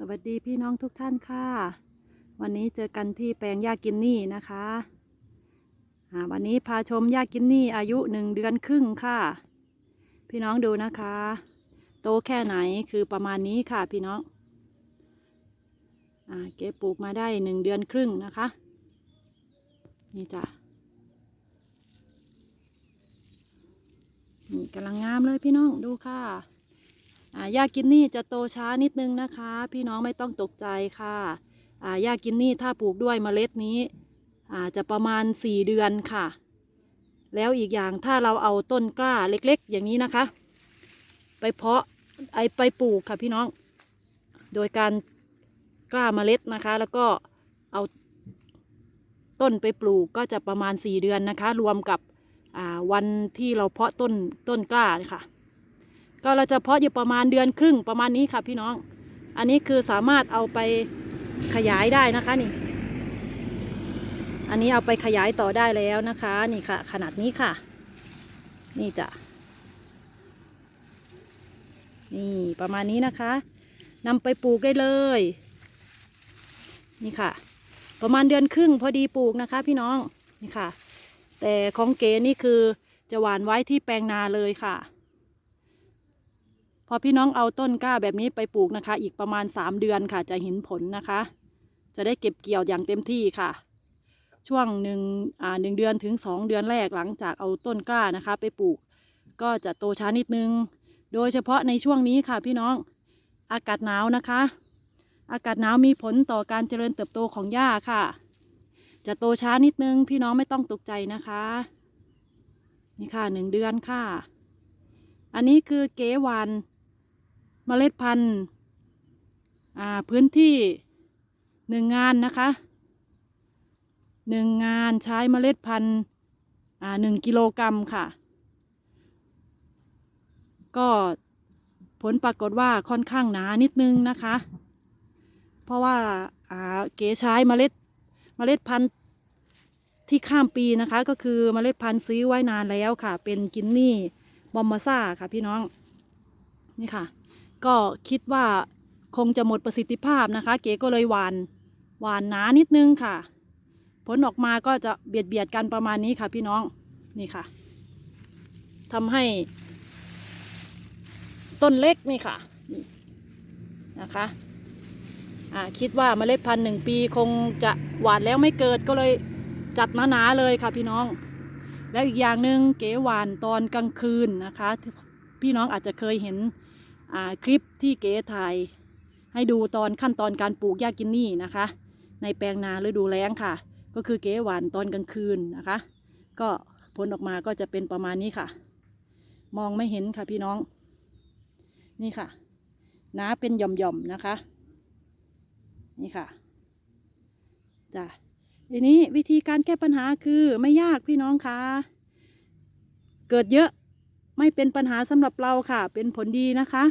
สวัสดีพี่น้องทุกท่านค่ะ วันนี้เจอกันที่แปลงหญ้ากินนี่นะคะวันนี้พาชมหญ้ากินนี่อายุหนึ่งเดือนครึ่งค่ะ พี่น้องดูนะคะ โตแค่ไหนคือประมาณนี้ค่ะพี่น้องอเก็บปลูกมาได้หนึ่งเดือนครึ่งนะคะ นี่จ้ะนี่กำลังงามเลยพี่น้องดูค่ะ หญ้ากินนี่จะโตช้านิดนึงนะคะ พี่น้องไม่ต้องตกใจค่ะอ่าหญ้ากินนี่ถ้าปลูกด้วยเมล็ดนี้อ่าจะประมาณสี่เดือนค่ะ แล้วอีกอย่างถ้าเราเอาต้นกล้าเล็กๆ อย่างนี้นะคะ ไปเพาะไอไปปลูกค่ะพี่น้อง โดยการกล้าเมล็ดนะคะ แล้วก็เอาต้นไปปลูกก็จะประมาณสี่เดือนนะคะ รวมกับอ่าวันที่เราเพาะต้นต้นกล้านี่ค่ะ ก็เราจะเพาะอยู่ประมาณเดือนครึ่งประมาณนี้ค่ะพี่น้อง อันนี้คือสามารถเอาไปขยายได้นะคะนี่ อันนี้เอาไปขยายต่อได้แล้วนะคะ นี่ค่ะ ขนาดนี้ค่ะ นี่จ้ะนี่ประมาณนี้นะคะนำไปปลูกได้เลย นี่ค่ะ ประมาณเดือนครึ่งพอดีปลูกนะคะ พี่น้องนี่ค่ะ แต่ของเก๋นี่คือจะหวานไว้ที่แปลงนาเลยค่ะ พอพี่น้องเอาต้นกล้าแบบนี้ไปปลูกนะคะ อีกประมาณสามเดือนค่ะ จะเห็นผลนะคะ จะได้เก็บเกี่ยวอย่างเต็มที่ค่ะ ช่วงหนึ่งอ่าหนึ่งเดือนถึงสองเดือนแรกหลังจากเอาต้นกล้านะคะ ไปปลูก ก็จะโตช้านิดนึง โดยเฉพาะในช่วงนี้ค่ะพี่น้องอากาศหนาวนะคะ อากาศหนาวมีผลต่อการเจริญเติบโตของหญ้าค่ะ จะโตช้านิดนึง พี่น้องไม่ต้องตกใจนะคะ นี่ค่ะหนึ่งเดือนค่ะ อันนี้คือเก๋วาน เมล็ดพันธุ์อ่าพื้นที่หนึ่งงานนะคะหนึ่งงานใช้เมล็ดพันธุ์อ่าหนึ่งกิโลกรัมค่ะ ก็ผลปรากฏว่าค่อนข้างหนานิดนึงนะคะ เพราะว่าอ่าเก๋ใช้เมล็ดเมล็ดพันธุ์ที่ข้ามปีนะคะ ก็คือเมล็ดพันธุ์ซื้อไว้นานแล้วค่ะ เป็นกินนี่บอมมาซ่าค่ะพี่น้องนี่ค่ะ ก็คิดว่าคงจะหมดประสิทธิภาพนะคะ เก๋ก็เลยหวานหวานหนานิดนึงค่ะ ผลออกมาก็จะเบียดเบียดกันประมาณนี้ค่ะพี่น้องนี่ค่ะทำให้ ต้นเล็กนี่ค่ะนี่นะคะอ่าคิดว่าเมล็ดพันธุ์หนึ่งปีคงจะหวานแล้วไม่เกิดก็เลยจัดหนาๆเลยค่ะพี่น้อง แล้วอีกอย่างหนึ่งเก๋หวานตอนกลางคืนนะคะ พี่น้องอาจจะเคยเห็น คลิปที่เก๋ถ่ายให้ดูตอนขั้นตอนการปลูกหญ้ากินนี่นะคะ ในแปลงนาฤดูแล้งค่ะ ก็คือเก๋หวานตอนกลางคืนนะคะ ก็ผลออกมาก็จะเป็นประมาณนี้ค่ะ มองไม่เห็นค่ะพี่น้อง นี่ค่ะน้าเป็นหย่อมๆนะคะ นี่ค่ะจ้ะทีนี้วิธีการแก้ปัญหาคือไม่ยากพี่น้องคะเกิดเยอะ ไม่เป็นปัญหาสำหรับเราค่ะ เป็นผลดีนะคะ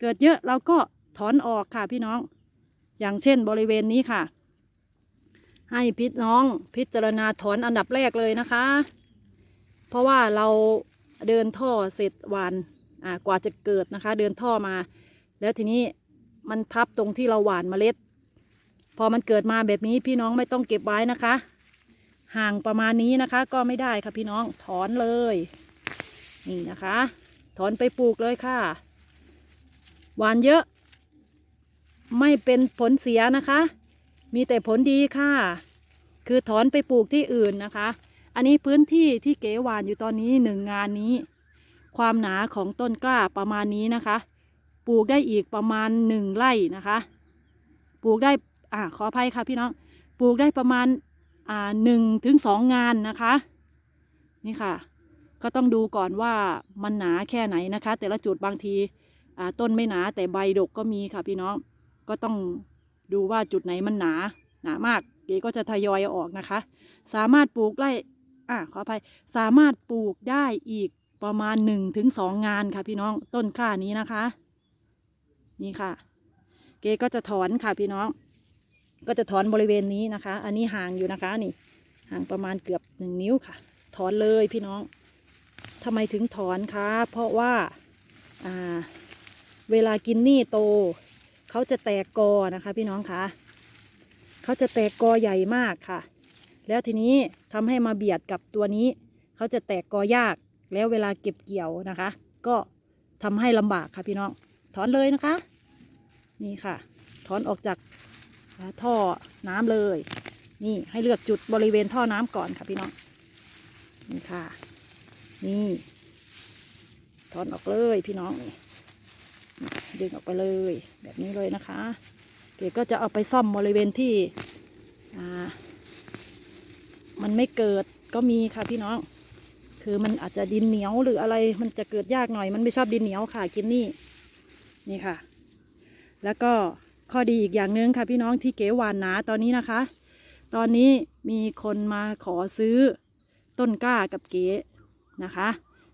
เกิดเยอะเราก็ถอนออกค่ะพี่น้อง อย่างเช่นบริเวณนี้ค่ะ ให้พี่น้องพิจารณาถอนอันดับแรกเลยนะคะ เพราะว่าเราเดินท่อเสร็จหวานอ่ากว่าจะเกิดนะคะ เดินท่อมา แล้วทีนี้มันทับตรงที่เราหวานเมล็ด พอมันเกิดมาแบบนี้พี่น้องไม่ต้องเก็บไว้นะคะ ห่างประมาณนี้นะคะ ก็ไม่ได้ค่ะพี่น้องถอนเลย นี่นะคะ ถอนไปปลูกเลยค่ะ หวานเยอะ ไม่เป็นผลเสียนะคะ มีแต่ผลดีค่ะ คือถอนไปปลูกที่อื่นนะคะ อันนี้พื้นที่ที่เก๋หวานอยู่ตอนนี้หนึ่งงานนี้ ความหนาของต้นกล้าประมาณนี้นะคะ ปลูกได้อีกประมาณหนึ่งไร่นะคะ ปลูกได้อ่าขออภัยค่ะพี่น้อง ปลูกได้ประมาณอ่าหนึ่งถึงสองงานนะคะ นี่ค่ะ ก็ต้องดูก่อนว่ามันหนาแค่ไหนนะคะ แต่ละจุดบางทีต้นไม่หนาแต่ใบดกก็มีค่ะพี่น้องก็ต้องดูว่าจุดไหนมันหนาหนามากเก๋ก็จะทยอยออกนะคะ สามารถปลูกได้อ่าขออภัยสามารถปลูกได้อีกประมาณหนึ่งถึงสองงานค่ะพี่น้องต้นข่านี้นะคะ นี่ค่ะ เก๋ก็จะถอนค่ะพี่น้อง ก็จะถอนบริเวณนี้นะคะ อันนี้ห่างอยู่นะคะนี่ห่างประมาณเกือบหนึ่งนิ้วค่ะ ถอนเลยพี่น้อง ทำไมถึงถอนคะ เพราะว่าาเวลากินนี่โต เขาจะแตกกอนะคะ พี่น้องคะเขาจะแตกกอใหญ่มากค่ะ แล้วทีนี้ทำให้มาเบียดกับตัวนี้ เขาจะแตกกอยาก แล้วเวลาเก็บเกี่ยวนะคะ ก็ทำให้ลำบากค่ะพี่น้อง ถอนเลยนะคะ นี่ค่ะ ถอนออกจากท่อน้ำเลย นี่ให้เลือกจุดบริเวณท่อน้ำก่อนค่ะพี่น้อง นี่ค่ะ นี่ ถอนออกเลยพี่น้องนี่ดึงออกไปเลยแบบนี้เลยนะคะ เก๋ก็จะเอาไปซ่อมบริเวณที่มันไม่เกิดก็มีค่ะพี่น้อง คือมันอาจจะดินเหนียวหรืออะไรมันจะเกิดยากหน่อย มันไม่ชอบดินเหนียวค่ะกินนี่นี่ค่ะ แล้วก็ข้อดีอีกอย่างหนึ่งค่ะพี่น้องที่เก๋หวานหนาตอนนี้นะคะ ตอนนี้มีคนมาขอซื้อต้นกล้ากับเก๋ นะคะ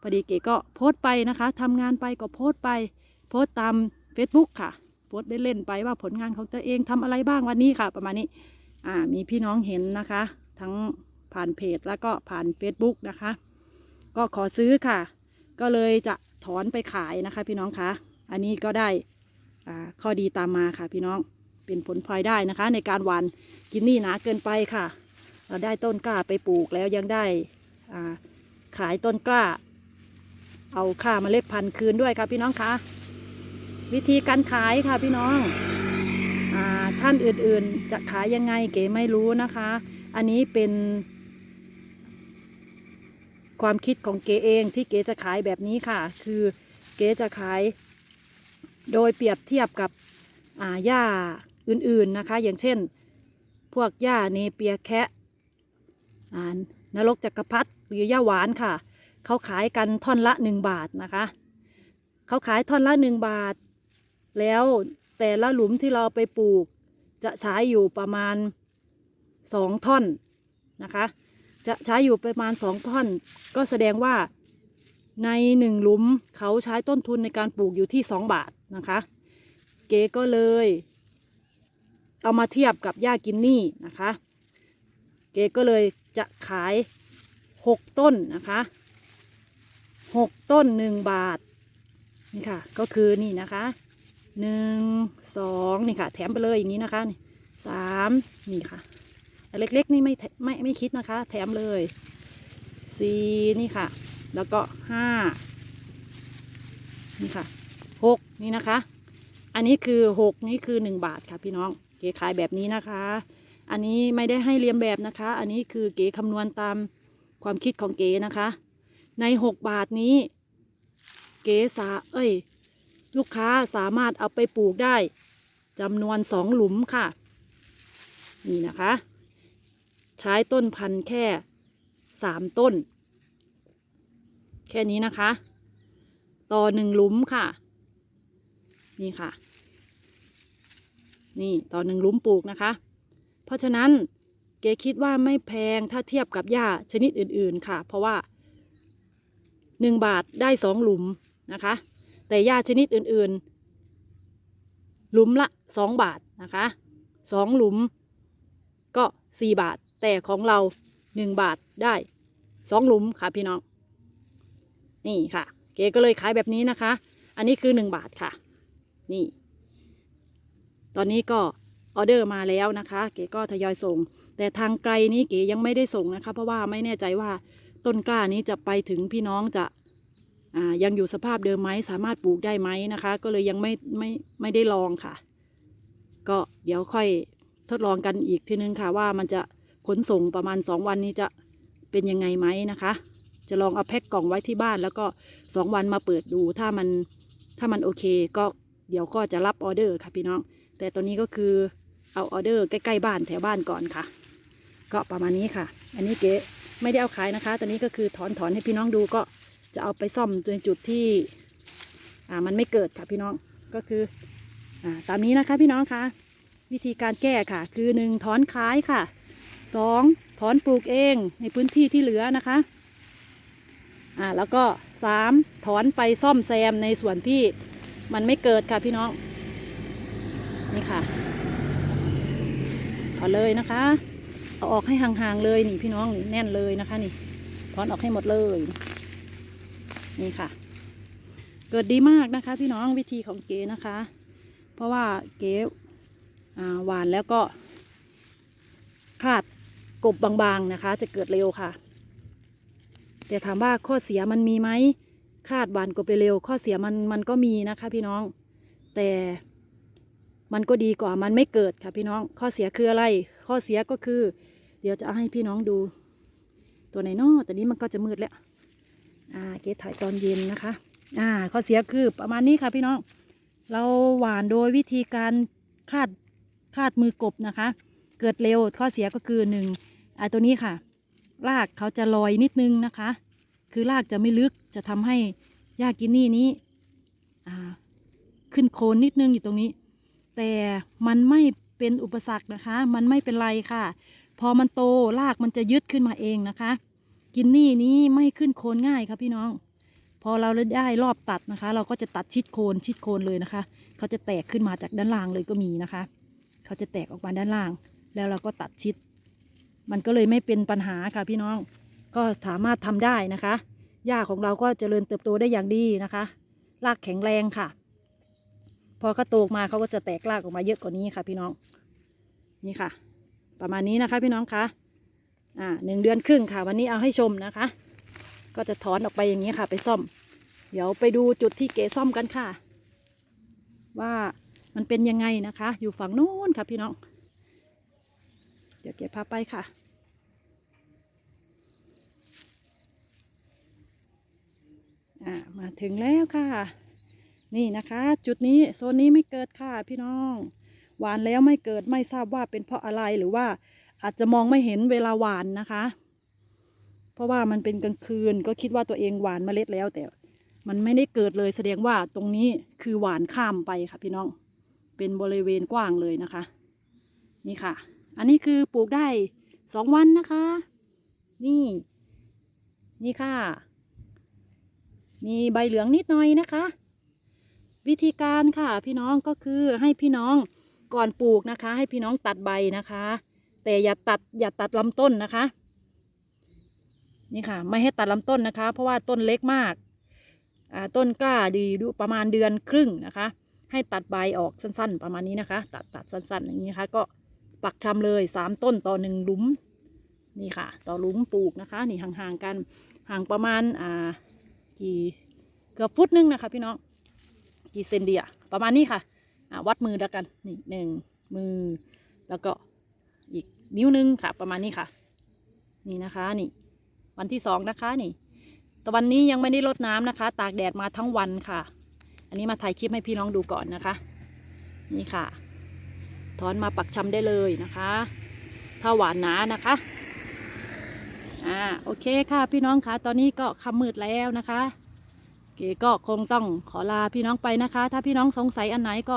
พอดีเก๋ก็โพสต์ไปนะคะทำงานไปก็โพสต์ไป โพสต์ตาม Facebook ค่ะ โพสต์เล่นๆไปว่าผลงานของตัวเองทำอะไรบ้างวันนี้ค่ะ ประมาณนี้อ่ามีพี่น้องเห็นนะคะ ทั้งผ่านเพจแล้วก็ผ่าน Facebook นะคะ ก็ขอซื้อค่ะ ก็เลยจะถอนไปขายนะคะ พี่น้องคะอันนี้ก็ได้ข้อดีตามมาค่ะ พี่น้องเป็นผลพลอยได้นะคะ ในการหวานกินนี่หนาเกินไปค่ะ เราได้ต้นกล้าไปปลูกแล้วยังได้อ่า ขายต้นกล้า เอาค่าเมล็ดพันธุ์คืนด้วยค่ะพี่น้องคะวิธีการขายค่ะพี่น้องอท่านอื่นๆ จะขายยังไงเก๋ไม่รู้นะคะ อันนี้เป็น ความคิดของเก๋เองที่เก๋จะขายแบบนี้ค่ะ คือเก๋จะขาย โดยเปรียบเทียบกับหญ้าอื่นๆนะคะ อย่างเช่น พวกหญ้าเนเปียแคะอ่านรกจักรพรรดิ หรือหญ้าหวานค่ะ เขาขายกันท่อนละหนึ่งบาทนะคะ เขาขายท่อนละหนึ่งบาท แล้วแต่ละหลุมที่เราไปปลูก จะใช้อยู่ประมาณสองท่อนนะคะ จะใช้อยู่ประมาณสองท่อน ก็แสดงว่าในหนึ่งหลุมเขาใช้ต้นทุนในการปลูกอยู่ที่สองบาทนะคะ เก๋ก็เลย เอามาเทียบกับหญ้ากินนี่นะคะ เก๋ก็เลยจะขาย หกต้นนะคะหกต้นหนึ่งบาท นี่ค่ะ ก็คือนี่นะคะหนึ่งสองนี่ค่ะ แถมไปเลยอย่างนี้นะคะนี่สามนี่ค่ะเล็กๆนี่ไม่ไม่ไม่คิดนะคะ แถมเลยสี่นี่ค่ะ แล้วก็ห้านี่ค่ะหกนี่นะคะ อันนี้คือหกนี่คือหนึ่งบาทค่ะพี่น้องเก๋ขายแบบนี้นะคะ อันนี้ไม่ได้ให้เรียนแบบนะคะ อันนี้คือเก๋คำนวณตาม ความคิดของเก๋นะคะ ในหกบาทนี้ เก๋สาเอ้ย ลูกค้าสามารถเอาไปปลูกได้จำนวนสองหลุมค่ะ นี่นะคะ ใช้ต้นพันธุ์แค่สามต้น แค่นี้นะคะ ต่อหนึ่งหลุมค่ะ นี่ค่ะ นี่ต่อหนึ่งหลุมปลูกนะคะ เพราะฉะนั้น เก๋คิดว่าไม่แพงถ้าเทียบกับหญ้าชนิดอื่นๆค่ะ เพราะว่าหนึ่งบาทได้สองหลุมนะคะ แต่หญ้าชนิดอื่นๆ หลุมละสองบาทนะคะสองหลุมก็สี่บาท แต่ของเราหนึ่งบาทได้สองหลุมค่ะพี่น้อง นี่ค่ะ เก๋ก็เลยขายแบบนี้นะคะ อันนี้คือหนึ่งบาทค่ะ นี่ ตอนนี้ก็ออเดอร์มาแล้วนะคะ เก๋ก็ทยอยส่ง แต่ทางไกลนี้เก๋ยังไม่ได้ส่งนะคะ เพราะว่าไม่แน่ใจว่าต้นกล้านี้จะไปถึงพี่น้องจะยังอยู่สภาพเดิมไหมสามารถปลูกได้ไหมนะคะ ก็เลยยังไม่ไม่ไม่ได้ลองค่ะ ก็เดี๋ยวค่อยทดลองกันอีกทีนึงค่ะว่ามันจะขนส่งประมาณสองวันนี้จะเป็นยังไงไหมนะคะ จะลองเอาแพ็คกล่องไว้ที่บ้าน แล้วก็สองวันมาเปิดดูถ้ามันถ้ามันโอเค ก็เดี๋ยวก็จะรับออเดอร์ค่ะพี่น้อง แต่ตอนนี้ก็คือเอาออเดอร์ใกล้ๆบ้านแถวบ้านก่อนค่ะ ก็ประมาณนี้ค่ะ อันนี้เก๋ไม่ได้เอาขายนะคะ ตอนนี้ก็คือถอนถอนให้พี่น้องดูก็จะเอาไปซ่อมในจุดที่อ่ามันไม่เกิดค่ะพี่น้องก็คืออ่าตามนี้นะคะพี่น้องคะวิธีการแก้ค่ะ คือหนึ่งถอนขายค่ะสองถอนปลูกเองในพื้นที่ที่เหลือนะคะอ่าแล้วก็สามถอนไปซ่อมแซมในส่วนที่มันไม่เกิดค่ะพี่น้องนี่ค่ะถอนเลยนะคะ เอาออกให้ห่างๆเลยนี่พี่น้องนี่แน่นเลยนะคะ นี่ถอนออกให้หมดเลย นี่ค่ะ เกิดดีมากนะคะ พี่น้องวิธีของเก๋นะคะ เพราะว่าเก๋หวานแล้วก็คาดกบบางๆนะคะ จะเกิดเร็วค่ะ แต่ถามว่าข้อเสียมันมีไหมคาดหวานกบเร็วข้อเสียมันมันก็มีนะคะ พี่น้อง แต่มันก็ดีกว่ามันไม่เกิดค่ะพี่น้อง ข้อเสียคืออะไร ข้อเสียก็คือ เดี๋ยวจะเอาให้พี่น้องดู ตัวไหนเนอแต่นี้มันก็จะมืดแล้ว อ่า เกดถ่ายตอนเย็นนะคะ อ่า ข้อเสียคือประมาณนี้ค่ะพี่น้อง เราหวานโดยวิธีการคาดคาดมือกบนะคะ เกิดเร็วข้อเสียก็คือหนึ่งอ่าตัวนี้ค่ะ รากเขาจะลอยนิดนึงนะคะ คือรากจะไม่ลึกจะทำให้หญ้ากินนี่นี้อ่าขึ้นโคนนิดนึงอยู่ตรงนี้ แต่มันไม่เป็นอุปสรรคนะคะ มันไม่เป็นไรค่ะ พอมันโตรากมันจะยึดขึ้นมาเองนะคะ กินนี่นี้ไม่ขึ้นโคนง่ายครับพี่น้อง พอเราได้รอบตัดนะคะ เราก็จะตัดชิดโคนชิดโคนเลยนะคะ เขาจะแตกขึ้นมาจากด้านล่างเลยก็มีนะคะ เขาจะแตกออกมาด้านล่าง แล้วเราก็ตัดชิด มันก็เลยไม่เป็นปัญหาค่ะพี่น้อง ก็สามารถทำได้นะคะหญ้าของเราก็เจริญเติบโตได้อย่างดีนะคะ รากแข็งแรงค่ะ พอเขาโตมาเขาก็จะแตกรากออกมาเยอะกว่านี้ค่ะ พี่น้อง นี่ค่ะ ประมาณนี้นะคะพี่น้องคะอ่าหนึ่งเดือนครึ่งค่ะ วันนี้เอาให้ชมนะคะ ก็จะถอนออกไปอย่างนี้ค่ะ ไปซ่อม เดี๋ยวไปดูจุดที่เก๋ซ่อมกันค่ะ ว่ามันเป็นยังไงนะคะ อยู่ฝั่งนู้นค่ะพี่น้อง เดี๋ยวเก๋พาไปค่ะอ่ามาถึงแล้วค่ะ นี่นะคะ จุดนี้โซนนี้ไม่เกิดค่ะพี่น้อง หวานแล้วไม่เกิดไม่ทราบว่าเป็นเพราะอะไรหรือว่าอาจจะมองไม่เห็นเวลาหวานนะคะ เพราะว่ามันเป็นกลางคืนก็คิดว่าตัวเองหวานเมล็ดแล้ว แต่มันไม่ได้เกิดเลยแสดงว่าตรงนี้คือหวานข้ามไปค่ะพี่น้อง เป็นบริเวณกว้างเลยนะคะ นี่ค่ะ อันนี้คือปลูกได้สองวันนะคะ นี่ นี่ค่ะ มีใบเหลืองนิดหน่อยนะคะ วิธีการค่ะพี่น้องก็คือให้พี่น้อง ก่อนปลูกนะคะ ให้พี่น้องตัดใบนะคะ แต่อย่าตัดอย่าตัดลำต้นนะคะ นี่ค่ะ ไม่ให้ตัดลำต้นนะคะ เพราะว่าต้นเล็กมากต้นกล้าดีดูประมาณเดือนครึ่งนะคะ ให้ตัดใบออกสั้นๆ ประมาณนี้นะคะ ตัดตัดสั้นๆ อย่างนี้นะคะก็ปักชำเลยสามต้นต่อหนึ่งหลุมนี่ค่ะ ต่อหลุมปลูกนะคะ นี่ห่างๆกันห่างประมาณอ่ากี่เกือบฟุตหนึงนะคะ พี่น้องกี่เซนเดียประมาณนี้ค่ะ วัดมือแล้วกันนี่หนึ่งมือ แล้วก็อีกนิ้วหนึงค่ะ ประมาณนี้ค่ะ นี่นะคะนี่ วันที่สองนะคะนี่แต่วันนี้ยังไม่ได้รดน้ำนะคะ ตากแดดมาทั้งวันค่ะ อันนี้มาถ่ายคลิปให้พี่น้องดูก่อนนะคะ นี่ค่ะ ถอนมาปักชำได้เลยนะคะ ถ้าหวานหนานะคะอ่าโอเคค่ะพี่น้องคะตอนนี้ก็ค่ำมืดแล้วนะคะเก๋ก็คงต้องขอลาพี่น้องไปนะคะ ถ้าพี่น้องสงสัยอันไหนก็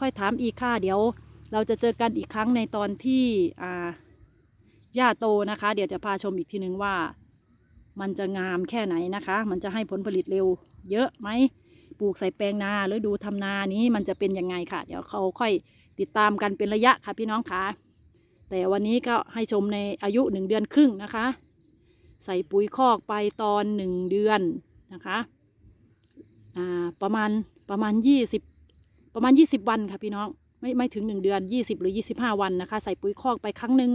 ค่อยถามอีกค่ะเดี๋ยว เราจะเจอกันอีกครั้งในตอนที่อ่าหญ้าโตนะคะ เดี๋ยวจะพาชมอีกทีนึงว่า มันจะงามแค่ไหนนะคะ มันจะให้ผลผลิตเร็ว เยอะไหมปลูกใส่แปลงนาหรือดูทำนานี้มันจะเป็นยังไงค่ะ เดี๋ยวเขาค่อยติดตามกันเป็นระยะค่ะพี่น้องค่ะแต่วันนี้ก็ให้ชมในอายุหนึ่งเดือนครึ่งนะคะ ใส่ปุ๋ยคอกไปตอนหนึ่งเดือนนะคะอ่าประมาณประมาณยี่สิบ ประมาณยี่สิบวันค่ะพี่น้อง ไม่ไม่ถึงหนึ่งเดือนยี่สิบหรือยี่สิบห้าวันนะคะ ใส่ปุ๋ยคอกไปครั้งหนึ่ง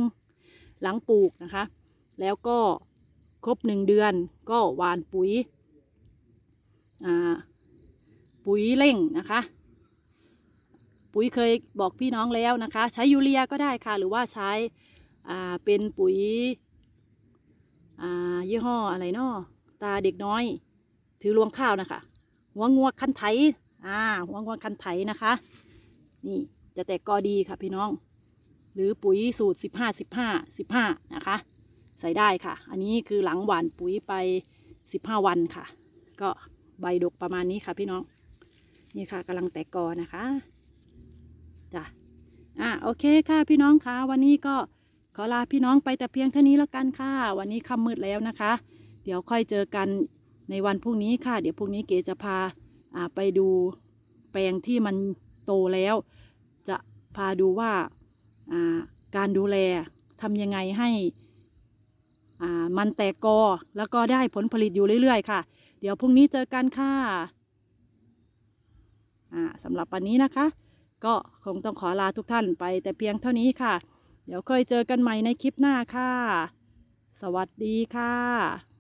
หลังปลูกนะคะ แล้วก็ครบหนึ่งเดือนก็หวานปุ๋ยปุ๋ยเร่งนะคะ ปุ๋ยเคยบอกพี่น้องแล้วนะคะ ใช้ยูเรียก็ได้ค่ะ หรือว่าใช้เป็นปุ๋ยยี่ห้ออะไรเนาะตาเด็กน้อย ถือรวงข้าวนะคะหัวงัวคันไถ อ่าหัวงัวคันไถนะคะ นี่จะแตกกอดีค่ะพี่น้อง หรือปุ๋ยสูตรสิบห้าสิบห้าสิบห้านะคะ ใส่ได้ค่ะ อันนี้คือหลังหว่านปุ๋ยไปสิบห้าวันค่ะ ก็ใบดกประมาณนี้ค่ะพี่น้อง นี่ค่ะกำลังแตกกอนะคะจ้ะอ่าโอเคค่ะพี่น้องคะวันนี้ก็ขอลาพี่น้องไปแต่เพียงเท่านี้แล้วกันค่ะ วันนี้ค่ำมืดแล้วนะคะ เดี๋ยวค่อยเจอกันในวันพรุ่งนี้ค่ะ เดี๋ยวพรุ่งนี้เก๋จะพา ไปดูแปลงที่มันโตแล้ว จะพาดูว่าการดูแลทำยังไงให้มันแตกกอแล้วก็ได้ผลผลิตอยู่เรื่อย ๆ ค่ะ เดี๋ยวพรุ่งนี้เจอกันค่ะสำหรับวันนี้นะคะ ก็คงต้องขอลาทุกท่านไปแต่เพียงเท่านี้ค่ะ เดี๋ยวค่อยเจอกันใหม่ในคลิปหน้าค่ะ สวัสดีค่ะ